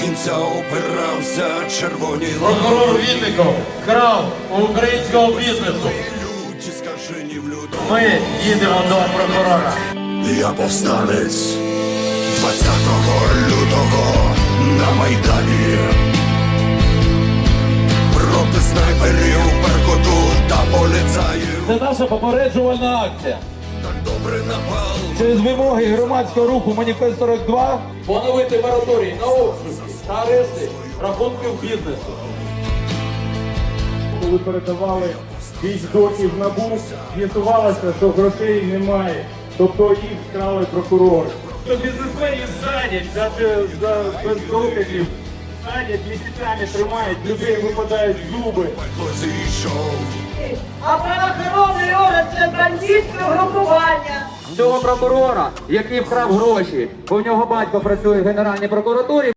кінця опирався червоній Прокурор Вінников крав у українського бізнесу. люті скажені в люду. Ми їдемо до прокурора. Я повстанець 20 лютого на Майдані. Проти снайперів, перкоту та поліцаїв. Це наша попереджувальна акція. Так добре напал. Через вимоги громадського руху Маніфест 42 поновити мораторій на обшуки та арешти рахунків бізнесу. коли передавали військові в НАБУ, з'ясувалося, що грошей немає. Тобто їх вкрали прокурори. То бізнесменів садять навіть за без доказів. Садять місяцями тримають, людей випадають зуби. А правоохоронний орган бандитське групування. цього прокурора, який вкрав гроші, бо в нього батько працює в Генеральній прокуратурі.